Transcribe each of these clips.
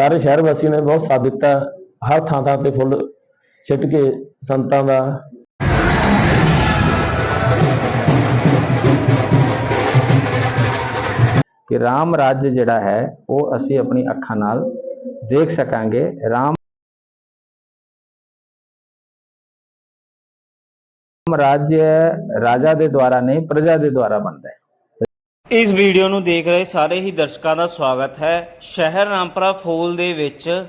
ਸਾਰੇ ਸ਼ਹਿਰ ਵਾਸੀਆਂ ਨੇ ਬਹੁਤ ਸਾਥ ਦਿੱਤਾ, ਹਰ ਥਾਂ ਥਾਂ ਤੇ ਫੁੱਲ ਛਿੱਟ ਕੇ ਸੰਤਾਂ ਦਾ। ਕਿ ਰਾਮ ਰਾਜ ਜਿਹੜਾ ਹੈ, ਉਹ ਅਸੀਂ ਆਪਣੀ ਅੱਖਾਂ ਨਾਲ ਦੇਖ ਸਕਾਂਗੇ। ਰਾਮ ਰਾਜ ਰਾਜਾ ਦੇ ਦੁਆਰਾ ਨਹੀਂ, ਪ੍ਰਜਾ ਦੇ ਦੁਆਰਾ ਬਣਦਾ ਹੈ। ਇਸ ਵੀਡੀਓ ਨੂੰ ਦੇਖ ਰਹੇ ਸਾਰੇ ਹੀ ਦਰਸ਼ਕਾਂ ਦਾ ਸਵਾਗਤ ਹੈ। ਸ਼ਹਿਰ ਰਾਮਪੁਰਾ ਫੂਲ ਦੇ ਵਿੱਚ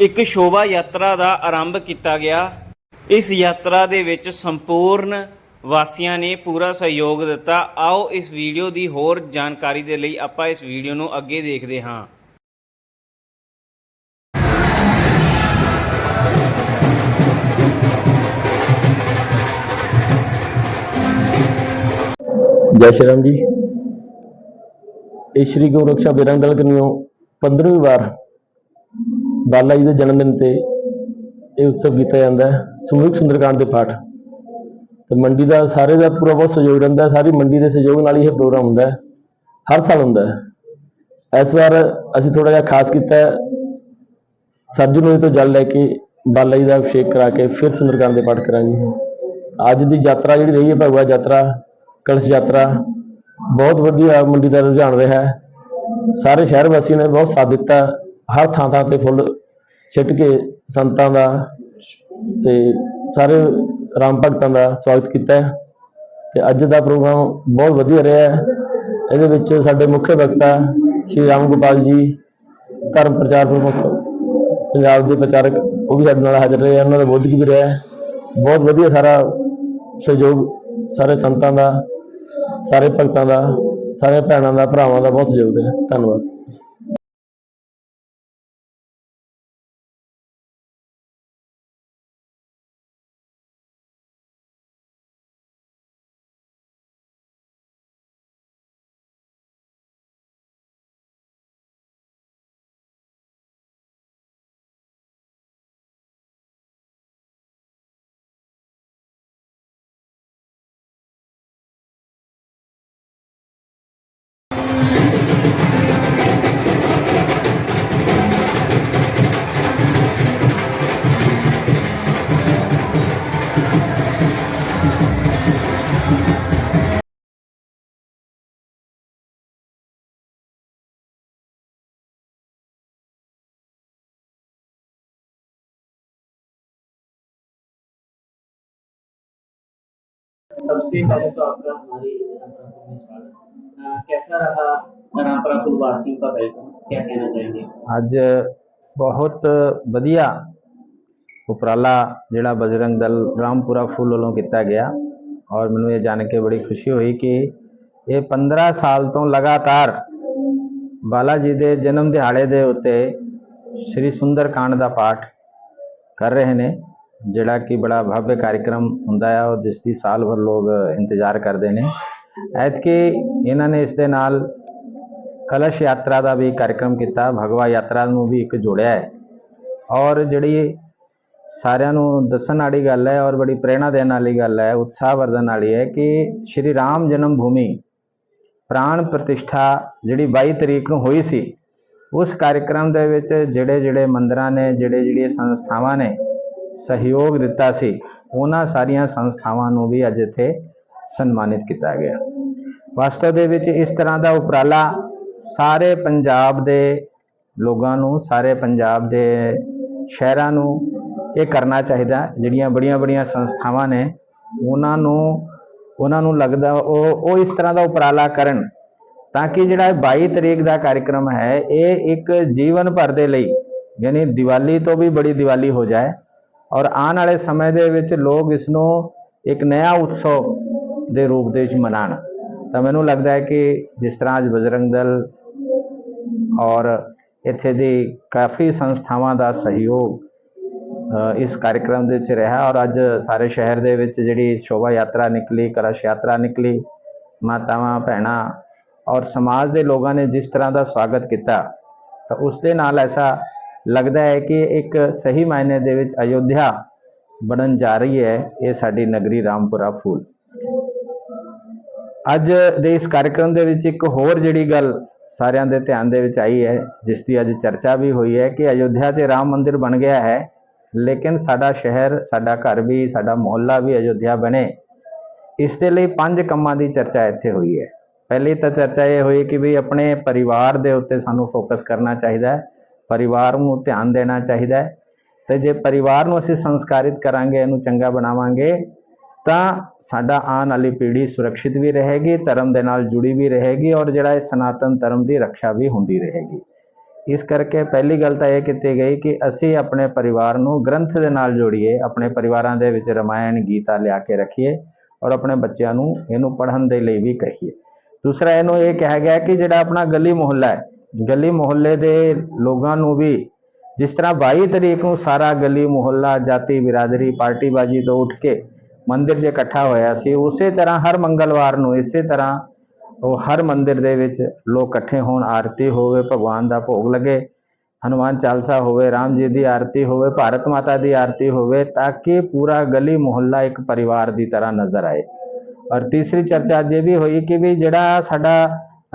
ਇੱਕ ਸ਼ੋਭਾ ਯਾਤਰਾ ਦਾ ਆਰੰਭ ਕੀਤਾ ਗਿਆ। ਇਸ ਯਾਤਰਾ ਦੇ ਵਿੱਚ ਸੰਪੂਰਨ ਵਾਸੀਆਂ ਨੇ ਪੂਰਾ ਸਹਿਯੋਗ ਦਿੱਤਾ। ਆਓ ਇਸ ਵੀਡੀਓ ਦੀ ਹੋਰ ਜਾਣਕਾਰੀ ਦੇ ਲਈ ਆਪਾਂ ਇਸ ਵੀਡੀਓ ਨੂੰ ਅੱਗੇ ਦੇਖਦੇ ਹਾਂ। ਜੈ ਸ਼੍ਰੀ ਰਾਮ ਜੀ। ਇਹ ਸ਼੍ਰੀ ਗੁਰੂ ਰਕਸ਼ਾ ਬੇਰੰਗ ਦਲ ਕਨਿਓ? 15ਵੀਂ ਵਾਰ ਬਾਲਾ ਜੀ ਦੇ ਜਨਮ ਦਿਨ ਤੇ ਇਹ ਉਤਸਵ ਕੀਤਾ ਜਾਂਦਾ ਹੈ। ਸਮੂਹਿਕ ਸੁੰਦਰਕਾਂਡ ਦੇ ਪਾਠ। ਤੇ ਮੰਡੀ ਦਾ ਸਾਰੇ ਦਾ ਪੂਰਾ ਬਹੁਤ ਸਹਿਯੋਗ ਰਹਿੰਦਾ ਸਾਰੀ ਮੰਡੀ ਦੇ ਸਹਿਯੋਗ ਨਾਲ ਹੀ ਇਹ ਪ੍ਰੋਗਰਾਮ ਹੁੰਦਾ ਹੈ। ਹਰ ਸਾਲ ਹੁੰਦਾ ਹੈ। ਇਸ ਵਾਰ ਅਸੀਂ ਥੋੜਾ ਜਿਹਾ ਖਾਸ ਕੀਤਾ ਹੈ। ਸਰਜੂ ਨੂੰ ਤੋਂ ਜਲ ਲੈ ਕੇ ਬਾਲਾ ਜੀ ਦਾ ਅਭਿਸ਼ੇਕ ਕਰਾ ਕੇ ਫਿਰ ਸੁੰਦਰਕਾਂਡ ਦੇ ਪਾਠ ਕਰਾਂਗੇ। ਅੱਜ ਦੀ ਯਾਤਰਾ ਜਿਹੜੀ ਰਹੀ ਹੈ ਭਗਵਾ ਯਾਤਰਾ, ਕਲਸ਼ ਯਾਤਰਾ ਬਹੁਤ ਵਧੀਆ ਮੰਡੀ ਦਾ ਰੁਝਾਨ ਰਿਹਾ ਸਾਰੇ ਸ਼ਹਿਰ ਵਾਸੀਆਂ ਨੇ ਬਹੁਤ ਸਾਥ ਦਿੱਤਾ। ਹਰ ਥਾਂ ਥਾਂ ਤੇ ਫੁੱਲ ਛਿੱਟ ਕੇ ਸੰਤਾਂ ਦਾ ਤੇ ਸਾਰੇ ਰਾਮ ਭਗਤਾਂ ਦਾ ਸਵਾਗਤ ਕੀਤਾ ਹੈ। ਤੇ ਅੱਜ ਦਾ ਪ੍ਰੋਗਰਾਮ ਬਹੁਤ ਵਧੀਆ ਰਿਹਾ ਇਹਦੇ ਵਿੱਚ ਸਾਡੇ ਮੁੱਖ ਵਕਤਾ ਸ਼੍ਰੀ ਰਾਮ ਗੋਪਾਲ ਜੀ, ਧਰਮ ਪ੍ਰਚਾਰ ਪ੍ਰਮੁੱਖ ਪੰਜਾਬ ਦੇ ਪ੍ਰਚਾਰਕ, ਉਹ ਵੀ ਸਾਡੇ ਨਾਲ ਹਾਜ਼ਰ ਰਹੇ ਉਹਨਾਂ ਦਾ ਬੋਧਿਕ ਵੀ ਰਿਹਾ ਬਹੁਤ ਵਧੀਆ ਸਾਰਾ ਸਹਿਯੋਗ ਸਾਰੇ ਸੰਤਾਂ ਦਾ ਸਾਰੇ ਭਗਤਾਂ ਦਾ ਸਾਰੇ ਭੈਣਾਂ ਦਾ ਭਰਾਵਾਂ ਦਾ ਬਹੁਤ ਸਹਿਯੋਗ ਹੈ ਧੰਨਵਾਦ। सबसे पहले तो आपका हमारे रामपुरा में स्वागत अ, कैसा रहा रामपुरा फुल वासियों का वेलकम क्या कहना चाहेंगे ਅੱਜ ਬਹੁਤ ਵਧੀਆ ਉਪਰਾਲਾ ਜਿਹੜਾ ਬਜਰੰਗ ਦਲ ਰਾਮਪੁਰਾ ਫੁੱਲ ਵੱਲੋਂ ਕੀਤਾ ਗਿਆ ਔਰ ਮੈਨੂੰ ਇਹ ਜਾਣ ਕੇ ਬੜੀ ਖੁਸ਼ੀ ਹੋਈ ਕਿ ਇਹ 15 ਸਾਲ ਤੋਂ ਲਗਾਤਾਰ ਬਾਲਾ ਜੀ ਦੇ ਜਨਮ ਦਿਹਾੜੇ ਦੇ ਉੱਤੇ ਸ੍ਰੀ ਸੁੰਦਰ ਕਾਂਡ ਦਾ ਪਾਠ ਕਰ ਰਹੇ ਨੇ ਜਿਹੜਾ ਕਿ ਬੜਾ ਭव्य ਕਾਰਜਕ੍ਰਮ ਹੁੰਦਾ ਹੈ ਔਰ ਜਿਸ ਦੀ ਸਾਲ ਭਰ ਲੋਕ ਇੰਤਜ਼ਾਰ ਕਰਦੇ ਨੇ। ਐਤਕੀ ਇਹਨਾਂ ਨੇ ਇਸ ਦੇ ਨਾਲ ਕਲਸ਼ ਯਾਤਰਾ ਦਾ ਵੀ ਕਾਰਜਕ੍ਰਮ ਕੀਤਾ, ਭਗਵਾ ਯਾਤਰਾ ਨੂੰ ਵੀ ਇੱਕ ਜੋੜਿਆ ਹੈ। ਔਰ ਜਿਹੜੀ ਸਾਰਿਆਂ ਨੂੰ ਦੱਸਣ ਵਾਲੀ ਗੱਲ ਹੈ ਔਰ ਬੜੀ ਪ੍ਰੇਰਣਾ ਦੇਣ ਵਾਲੀ ਗੱਲ ਹੈ, ਉਤਸ਼ਾਹ ਵਰਧਨ ਵਾਲੀ ਹੈ ਕਿ ਸ਼੍ਰੀ ਰਾਮ ਜਨਮ ਭੂਮੀ ਪ੍ਰਾਣ ਪ੍ਰਤਿਸ਼ਠਾ ਜਿਹੜੀ 22 ਤਰੀਕ ਨੂੰ ਹੋਈ ਸੀ, ਉਸ ਕਾਰਜਕ੍ਰਮ ਦੇ ਵਿੱਚ ਜਿਹੜੇ ਜਿਹੜੇ ਮੰਦਰਾਂ ਨੇ ਜਿਹੜੇ ਜਿਹੜੀਆਂ ਸੰਸਥਾਵਾਂ ਨੇ ਸਹਿਯੋਗ ਦਿੱਤਾ ਸੀ। ਉਹਨਾਂ ਸਾਰੀਆਂ ਸੰਸਥਾਵਾਂ ਨੂੰ ਵੀ ਅੱਜ ਇੱਥੇ ਸਨਮਾਨਿਤ ਕੀਤਾ ਗਿਆ। ਵਾਸਤਵ ਦੇ ਵਿੱਚ ਇਸ ਤਰ੍ਹਾਂ ਦਾ ਉਪਰਾਲਾ ਸਾਰੇ ਪੰਜਾਬ ਦੇ ਲੋਕਾਂ ਨੂੰ, ਸਾਰੇ ਪੰਜਾਬ ਦੇ ਸ਼ਹਿਰਾਂ ਨੂੰ ਇਹ ਕਰਨਾ ਚਾਹੀਦਾ। ਜਿਹੜੀਆਂ ਬੜੀਆਂ ਬੜੀਆਂ ਸੰਸਥਾਵਾਂ ਨੇ, ਉਹਨਾਂ ਨੂੰ ਉਹਨਾਂ ਨੂੰ ਲੱਗਦਾ ਉਹ ਉਹ ਇਸ ਤਰ੍ਹਾਂ ਦਾ ਉਪਰਾਲਾ ਕਰਨ ਤਾਂ ਕਿ ਜਿਹੜਾ ਇਹ 22 ਤਰੀਕ ਦਾ ਕਾਰਜਕ੍ਰਮ ਹੈ, ਇਹ ਇੱਕ ਜੀਵਨ ਭਰ ਦੇ ਲਈ, ਯਾਨੀ ਦੀਵਾਲੀ ਤੋਂ ਵੀ ਬੜੀ ਦੀਵਾਲੀ ਹੋ ਜਾਏ ਔਰ ਆਉਣ ਵਾਲੇ ਸਮੇਂ ਦੇ ਵਿੱਚ ਲੋਕ ਇਸ ਨੂੰ ਇੱਕ ਨਇਆ ਉਤਸਵ ਦੇ ਰੂਪ ਦੇ ਵਿੱਚ ਮਨਾਉਣ। ਤਾਂ ਮੈਨੂੰ ਲੱਗਦਾ ਹੈ ਕਿ ਜਿਸ ਤਰ੍ਹਾਂ ਅੱਜ ਬਜਰੰਗ ਦਲ ਔਰ ਇੱਥੇ ਦੀ ਕਾਫੀ ਸੰਸਥਾਵਾਂ ਦਾ ਸਹਿਯੋਗ ਇਸ ਕਾਰਜਕ੍ਰਮ ਦੇ ਵਿੱਚ ਰਿਹਾ ਔਰ ਅੱਜ ਸਾਰੇ ਸ਼ਹਿਰ ਦੇ ਵਿੱਚ ਜਿਹੜੀ ਸ਼ੋਭਾ ਯਾਤਰਾ ਨਿਕਲੀ, ਕਲਸ਼ ਯਾਤਰਾ ਨਿਕਲੀ, ਮਾਤਾਵਾਂ, ਭੈਣਾਂ ਔਰ ਸਮਾਜ ਦੇ ਲੋਕਾਂ ਨੇ ਜਿਸ ਤਰ੍ਹਾਂ ਦਾ ਸਵਾਗਤ ਕੀਤਾ, ਤਾਂ ਉਸ ਦੇ ਨਾਲ ਐਸਾ ਲੱਗਦਾ ਹੈ ਕਿ ਇੱਕ ਸਹੀ ਮਾਇਨੇ ਦੇ ਵਿੱਚ ਅਯੋਧਿਆ ਬਣਨ ਜਾ ਰਹੀ ਹੈ, ਇਹ ਸਾਡੀ ਨਗਰੀ ਰਾਮਪੁਰਾ ਫੂਲ। ਅੱਜ ਦੇ ਇਸ ਕਾਰਜਕ੍ਰਮ ਦੇ ਵਿੱਚ ਇੱਕ ਹੋਰ ਜਿਹੜੀ ਗੱਲ ਸਾਰਿਆਂ ਦੇ ਧਿਆਨ ਦੇ ਵਿੱਚ ਆਈ ਹੈ, ਜਿਸ ਦੀ ਅੱਜ ਚਰਚਾ ਵੀ ਹੋਈ ਹੈ ਕਿ ਅਯੋਧਿਆ 'ਚ ਰਾਮ ਮੰਦਿਰ ਬਣ ਗਿਆ ਹੈ, ਲੇਕਿਨ ਸਾਡਾ ਸ਼ਹਿਰ, ਸਾਡਾ ਘਰ ਵੀ, ਸਾਡਾ ਮੁਹੱਲਾ ਵੀ ਅਯੋਧਿਆ ਬਣੇ। ਇਸ ਦੇ ਲਈ ਪੰਜ ਕੰਮਾਂ ਦੀ ਚਰਚਾ ਇੱਥੇ ਹੋਈ ਹੈ। ਪਹਿਲੀ ਤਾਂ ਚਰਚਾ ਇਹ ਹੋਈ ਕਿ ਵੀ ਆਪਣੇ ਪਰਿਵਾਰ ਦੇ ਉੱਤੇ ਸਾਨੂੰ ਫੋਕਸ ਕਰਨਾ ਚਾਹੀਦਾ ਹੈ। ਪਰਿਵਾਰ ਨੂੰ ਧਿਆਨ ਦੇਣਾ ਚਾਹੀਦਾ ਹੈ ਤੇ ਜੇ ਪਰਿਵਾਰ ਨੂੰ ਅਸੀਂ ਸੰਸਕਾਰਿਤ ਕਰਾਂਗੇ, ਇਹਨੂੰ ਚੰਗਾ ਬਣਾਵਾਂਗੇ, ਤਾਂ ਸਾਡਾ ਆਉਣ ਵਾਲੀ ਪੀੜ੍ਹੀ ਸੁਰੱਖਿਅਤ ਵੀ ਰਹੇਗੀ, ਧਰਮ ਦੇ ਨਾਲ ਜੁੜੀ ਵੀ ਰਹੇਗੀ ਔਰ ਜਿਹੜਾ ਇਹ ਸਨਾਤਨ ਧਰਮ ਦੀ ਰੱਖਿਆ ਵੀ ਹੁੰਦੀ ਰਹੇਗੀ। ਇਸ ਕਰਕੇ ਪਹਿਲੀ ਗੱਲ ਤਾਂ ਇਹ ਕੀਤੀ ਗਈ ਕਿ ਅਸੀਂ ਆਪਣੇ ਪਰਿਵਾਰ ਨੂੰ ਗ੍ਰੰਥ ਦੇ ਨਾਲ ਜੋੜੀਏ, ਆਪਣੇ ਪਰਿਵਾਰਾਂ ਦੇ ਵਿੱਚ ਰਮਾਇਣ, ਗੀਤਾ ਲਿਆ ਕੇ ਰੱਖੀਏ ਔਰ ਆਪਣੇ ਬੱਚਿਆਂ ਨੂੰ ਇਹਨੂੰ ਪੜ੍ਹਨ ਦੇ ਲਈ ਵੀ ਕਹੀਏ। ਦੂਸਰਾ ਇਹਨੂੰ ਇਹ ਕਿਹਾ ਗਿਆ ਕਿ ਜਿਹੜਾ ਆਪਣਾ ਗਲੀ ਮੁਹੱਲਾ ਹੈ ਗਲੀ ਮੁਹੱਲੇ ਦੇ ਲੋਕਾਂ ਨੂੰ ਵੀ ਜਿਸ ਤਰ੍ਹਾਂ 22 ਤਰੀਕ ਨੂੰ ਸਾਰਾ ਗਲੀ ਮੁਹੱਲਾ, ਜਾਤੀ ਬਿਰਾਦਰੀ, ਪਾਰਟੀਬਾਜ਼ੀ ਤੋਂ ਉੱਠ ਕੇ ਮੰਦਿਰ 'ਚ ਇਕੱਠਾ ਹੋਇਆ ਸੀ, ਉਸੇ ਤਰ੍ਹਾਂ ਹਰ ਮੰਗਲਵਾਰ ਨੂੰ ਇਸੇ ਤਰ੍ਹਾਂ ਉਹ ਹਰ ਮੰਦਿਰ ਦੇ ਵਿੱਚ ਲੋਕ ਇਕੱਠੇ ਹੋਣ, ਆਰਤੀ ਹੋਵੇ, ਭਗਵਾਨ ਦਾ ਭੋਗ ਲੱਗੇ, ਹਨੂਮਾਨ ਚਾਲਸਾ ਹੋਵੇ, ਰਾਮ ਜੀ ਦੀ ਆਰਤੀ ਹੋਵੇ, ਭਾਰਤ ਮਾਤਾ ਦੀ ਆਰਤੀ ਹੋਵੇ, ਤਾਂ ਕਿ ਪੂਰਾ ਗਲੀ ਮੁਹੱਲਾ ਇੱਕ ਪਰਿਵਾਰ ਦੀ ਤਰ੍ਹਾਂ ਨਜ਼ਰ ਆਏ। ਔਰ ਤੀਸਰੀ ਚਰਚਾ ਅੱਜ ਇਹ ਵੀ ਹੋਈ ਕਿ ਵੀ ਜਿਹੜਾ ਸਾਡਾ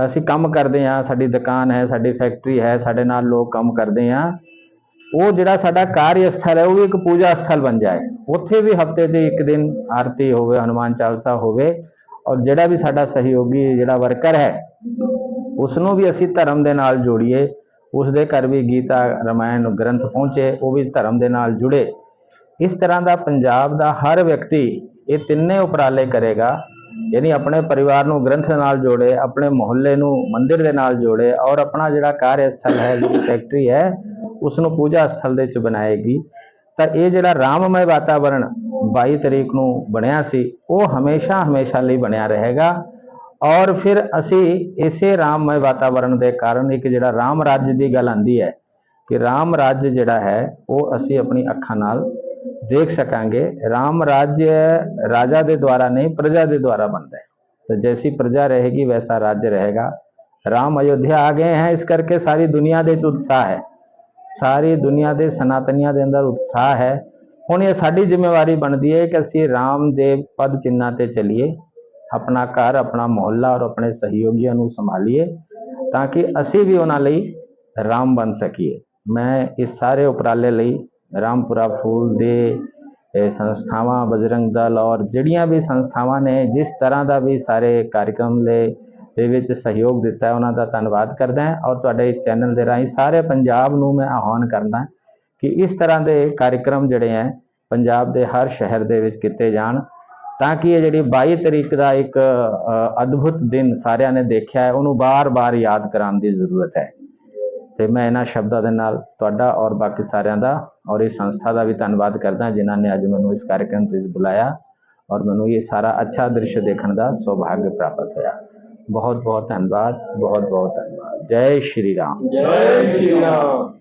ਅਸੀਂ ਕੰਮ ਕਰਦੇ ਹਾਂ, ਸਾਡੀ ਦੁਕਾਨ ਹੈ, ਸਾਡੀ ਫੈਕਟਰੀ ਹੈ, ਸਾਡੇ ਨਾਲ ਲੋਕ ਕੰਮ ਕਰਦੇ ਹਾਂ। ਉਹ ਜਿਹੜਾ ਸਾਡਾ ਕਾਰਜ ਸਥਲ ਹੈ, ਉਹ ਵੀ ਇੱਕ ਪੂਜਾ ਸਥਲ ਬਣ ਜਾਏ। ਉੱਥੇ ਵੀ ਹਫ਼ਤੇ ਦੇ ਇੱਕ ਦਿਨ ਆਰਤੀ ਹੋਵੇ, ਹਨੂਮਾਨ ਚਾਲਸਾ ਹੋਵੇ ਔਰ ਜਿਹੜਾ ਵੀ ਸਾਡਾ ਸਹਿਯੋਗੀ ਜਿਹੜਾ ਵਰਕਰ ਹੈ ਉਸ ਨੂੰ ਵੀ ਅਸੀਂ ਧਰਮ ਦੇ ਨਾਲ ਜੋੜੀਏ। ਉਸ ਦੇ ਘਰ ਵੀ ਗੀਤਾ, ਰਮਾਇਣ ਗ੍ਰੰਥ ਪਹੁੰਚੇ, ਉਹ ਵੀ ਧਰਮ ਦੇ ਨਾਲ ਜੁੜੇ। ਇਸ ਤਰ੍ਹਾਂ ਦਾ ਪੰਜਾਬ ਦਾ ਹਰ ਵਿਅਕਤੀ ਇਹ ਤਿੰਨੇ ਉਪਰਾਲੇ ਕਰੇਗਾ। ਯਾਨੀ ਆਪਣੇ ਪਰਿਵਾਰ ਨੂੰ ਗ੍ਰੰਥ ਨਾਲ ਜੋੜੇ, ਆਪਣੇ ਮੁਹੱਲੇ ਨੂੰ ਮੰਦਿਰ ਦੇ ਨਾਲ ਜੋੜੇ ਔਰ ਆਪਣਾ ਜਿਹੜਾ ਕਾਰਜ ਸਥਲ ਹੈ, ਜਿਹੜੀ ਫੈਕਟਰੀ ਹੈ ਉਸ ਨੂੰ ਪੂਜਾ ਸਥਲ ਦੇ ਵਿੱਚ ਬਣਾਏਗੀ। ਤਾਂ ਇਹ ਜਿਹੜਾ ਰਾਮਮय ਵਾਤਾਵਰਣ 22 ਤਰੀਕ ਨੂੰ ਬਣਿਆ ਸੀ, ਉਹ ਹਮੇਸ਼ਾ ਹਮੇਸ਼ਾ ਲਈ ਬਣਿਆ ਰਹੇਗਾ। ਔਰ ਫਿਰ ਅਸੀਂ ਇਸੇ ਰਾਮਮय ਵਾਤਾਵਰਣ ਦੇ ਕਾਰਨ ਇੱਕ ਜਿਹੜਾ ਰਾਮ ਰਾਜ ਦੀ ਗੱਲ ਆਂਦੀ ਹੈ ਕਿ ਰਾਮ ਰਾਜ ਜਿਹੜਾ ਹੈ, ਉਹ ਅਸੀਂ ਆਪਣੀ ਅੱਖਾਂ ਨਾਲ ਦੇਖ ਸਕਾਂਗੇ ਰਾਮ ਰਾਜ ਰਾਜਾ ਦੇ ਦੁਆਰਾ ਨਹੀਂ ਪ੍ਰਜਾ ਦੇ ਦੁਆਰਾ ਬਣਦਾ ਹੈ तो जैसी प्रजा रहेगी वैसा राज्य रहेगा राम अयोध्या आ गए हैं इस करके सारी दुनिया ਦੇ ਵਿੱਚ ਉਤਸ਼ਾਹ ਹੈ ਸਾਰੀ ਦੁਨੀਆ ਦੇ ਸਨਾਤਨੀਆਂ ਦੇ ਅੰਦਰ ਉਤਸ਼ਾਹ ਹੈ ਹੁਣ ਇਹ ਸਾਡੀ ਜ਼ਿੰਮੇਵਾਰੀ ਬਣਦੀ ਹੈ ਕਿ ਅਸੀਂ ਰਾਮ ਦੇ ਪਦ ਚਿੰਨ੍ਹਾਂ ਤੇ ਚੱਲੀਏ ਆਪਣਾ ਘਰ ਆਪਣਾ ਮੁਹੱਲਾ ਔਰ ਆਪਣੇ ਸਹਿਯੋਗੀਆਂ ਨੂੰ ਸੰਭਾਲੀਏ ਤਾਂ ਕਿ ਅਸੀਂ ਵੀ ਉਹਨਾਂ ਲਈ ਰਾਮ ਬਣ ਸਕੀਏ ਮੈਂ ਇਸ ਸਾਰੇ ਉਪਰਾਲੇ ਲਈ ਰਾਮਪੁਰਾ ਫੂਲ ਦੇ ਸੰਸਥਾਵਾਂ, ਬਜਰੰਗ ਦਲ ਔਰ ਜਿਹੜੀਆਂ ਵੀ ਸੰਸਥਾਵਾਂ ਨੇ, ਜਿਸ ਤਰ੍ਹਾਂ ਦਾ ਵੀ ਸਾਰੇ ਕਾਰਜਕ੍ਰਮ ਦੇ ਦੇ ਵਿੱਚ ਸਹਿਯੋਗ ਦਿੱਤਾ ਹੈ, ਉਹਨਾਂ ਦਾ ਧੰਨਵਾਦ ਕਰਦਾ ਹਾਂ ਔਰ ਤੁਹਾਡੇ ਇਸ ਚੈਨਲ ਦੇ ਰਾਹੀਂ ਸਾਰੇ ਪੰਜਾਬ ਨੂੰ ਮੈਂ ਆਹਵਾਨ ਕਰਦਾ ਕਿ ਇਸ ਤਰ੍ਹਾਂ ਦੇ ਕਾਰਜਕ੍ਰਮ ਜਿਹੜੇ ਹੈ, ਪੰਜਾਬ ਦੇ ਹਰ ਸ਼ਹਿਰ ਦੇ ਵਿੱਚ ਕੀਤੇ ਜਾਣ ਤਾਂ ਕਿ ਇਹ ਜਿਹੜੀ 22 ਤਰੀਕ ਦਾ ਇੱਕ ਅਦਭੁਤ ਦਿਨ ਸਾਰਿਆਂ ਨੇ ਦੇਖਿਆ ਹੈ, ਉਹਨੂੰ ਬਾਰ-ਬਾਰ ਯਾਦ ਕਰਾਉਣ ਦੀ ਜ਼ਰੂਰਤ ਹੈ। ਤੇ ਮੈਂ ਇਹਨਾਂ ਸ਼ਬਦਾਂ ਦੇ ਨਾਲ ਤੁਹਾਡਾ ਔਰ ਬਾਕੀ ਸਾਰਿਆਂ ਦਾ ਔਰ ਇਸ ਸੰਸਥਾ ਦਾ ਵੀ ਧੰਨਵਾਦ ਕਰਦਾ ਜਿਨ੍ਹਾਂ ਨੇ ਅੱਜ ਮੈਨੂੰ ਇਸ ਕਾਰਜਕ੍ਰਮ ਤੇ ਬੁਲਾਇਆ ਔਰ ਮੈਨੂੰ ਇਹ ਸਾਰਾ ਅੱਛਾ ਦ੍ਰਿਸ਼ ਦੇਖਣ ਦਾ ਸੌਭਾਗ ਪ੍ਰਾਪਤ ਹੋਇਆ। ਬਹੁਤ ਬਹੁਤ ਧੰਨਵਾਦ ਬਹੁਤ ਬਹੁਤ ਧੰਨਵਾਦ। ਜੈ ਸ਼੍ਰੀ ਰਾਮ। ਜੈ ਸ਼੍ਰੀ ਰਾਮ।